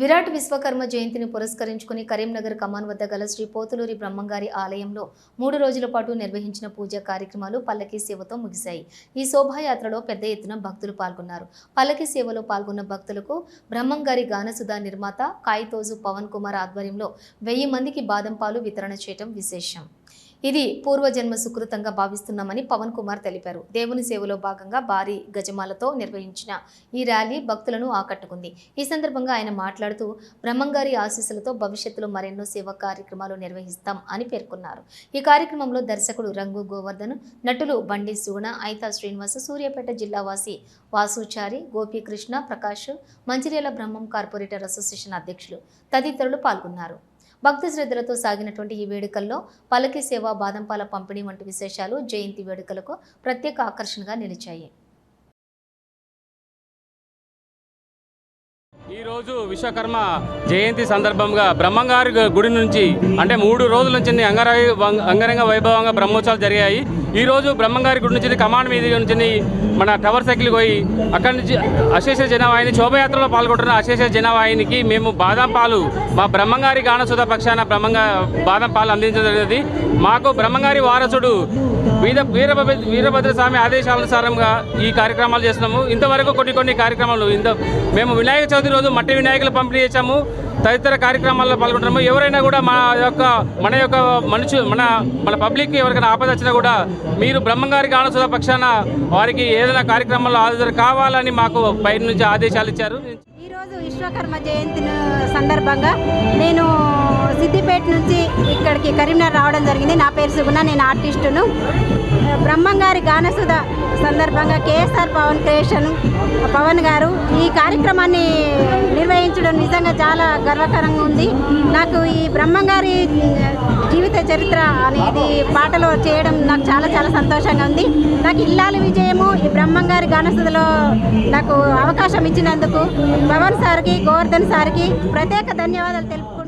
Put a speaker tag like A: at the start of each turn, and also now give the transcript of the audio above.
A: విరాట్ విశ్వకర్మ జయంతిని పురస్కరించుకుని కరీంనగర్ కమాన్ వద్ద గల శ్రీ పోతులూరి బ్రహ్మంగారి ఆలయంలో మూడు రోజుల పాటు నిర్వహించిన పూజా కార్యక్రమాలు పల్లకీ సేవతో ముగిశాయి. ఈ శోభాయాత్రలో పెద్ద ఎత్తున భక్తులు పాల్గొన్నారు. పల్లకీ సేవలో పాల్గొన్న భక్తులకు బ్రహ్మంగారి గానసుధా నిర్మాత కాయితోజు పవన్ కుమార్ ఆధ్వర్యంలో వెయ్యి మందికి బాదం పాలు వితరణ చేయటం విశేషం. ఇది పూర్వజన్మ సుకృతంగా భావిస్తున్నామని పవన్ కుమార్ తెలిపారు. దేవుని సేవలో భాగంగా భారీ గజమాలతో నిర్వహించిన ఈ ర్యాలీ భక్తులను ఆకట్టుకుంది. ఈ సందర్భంగా ఆయన మాట్లాడుతూ బ్రహ్మంగారి ఆశీస్సులతో భవిష్యత్తులో మరెన్నో సేవా కార్యక్రమాలు నిర్వహిస్తాం అని పేర్కొన్నారు. ఈ కార్యక్రమంలో దర్శకుడు రంగు గోవర్ధన్ నటులు బండి సుగుణ ఐతా శ్రీనివాస సూర్యాపేట జిల్లావాసి వాసుచారి గోపీకృష్ణ ప్రకాష్ మంచిర్యాల బ్రహ్మం కార్పొరేటర్ అసోసియేషన్ అధ్యక్షులు తదితరులు పాల్గొన్నారు. భక్తి శ్రద్ధలతో సాగినటువంటి ఈ వేడుకల్లో పలకి సేవ బాదంపాల పంపిణీ వంటి విశేషాలు జయంతి వేడుకలకు ప్రత్యేక ఆకర్షణగా నిలిచాయి.
B: ఈరోజు విశ్వకర్మ జయంతి సందర్భంగా బ్రహ్మంగారి గుడి నుంచి అంటే మూడు రోజుల నుంచి అంగరంగ అంగరంగ వైభవంగా బ్రహ్మోత్సవాలు జరిగాయి. ఈ రోజు బ్రహ్మంగారి గుడి నుంచి కమాండ్ మీద నుంచి మన టవర్ సైకిల్ పోయి అక్కడి నుంచి అశేష జనవాహిని శోభయాత్రలో పాల్గొంటున్న అశేష జనవాహినికి మేము బాదం పాలు మా బ్రహ్మంగారి గానసుధ పక్షాన బ్రహ్మంగా బాదం పాలు అందించడం జరిగింది. మాకు బ్రహ్మంగారి వారసుడు వీర వీరభద్ర వీరభద్ర స్వామి ఆదేశానుసారంగా ఈ కార్యక్రమాలు చేస్తున్నాము. ఇంతవరకు కొన్ని కొన్ని కార్యక్రమాలు ఇంత మేము వినాయక చవితి రోజు మట్టి వినాయకులు పంపిణీ చేశాము. తదితర కార్యక్రమాల్లో పాల్గొంటాము ఎవరైనా కూడా మన యొక్క మన యొక్క మనుషు మన మన పబ్లిక్కి ఎవరికైనా ఆపద వచ్చినా కూడా మీరు బ్రహ్మంగారికి ఆనసుల పక్షాన వారికి ఏదైనా కార్యక్రమాల్లో హాజరు కావాలని మాకు బయట నుంచి ఆదేశాలు ఇచ్చారు.
C: ఈరోజు విశ్వకర్మ జయంతి సందర్భంగా నేను సిద్దిపేట నుంచి ఇక్కడికి కరీంనగర్ రావడం జరిగింది. నా పేరు సుగుణ నేను ఆర్టిస్టును. బ్రహ్మంగారి గానసుధ సందర్భంగా కేఎస్ఆర్ పవన్ క్రియేషన్ పవన్ గారు ఈ కార్యక్రమాన్ని నిర్వహించడం నిజంగా చాలా గర్వకరంగా ఉంది. నాకు ఈ బ్రహ్మంగారి జీవిత చరిత్ర అనేది పాటలో చేయడం నాకు చాలా చాలా సంతోషంగా ఉంది. నాకు ఇల్లాల విజయము ఈ బ్రహ్మంగారి గానసుధలో నాకు అవకాశం ఇచ్చినందుకు పవన్ సార్కి గోవర్ధన్ సార్కి ప్రత్యేక ధన్యవాదాలు తెలుపు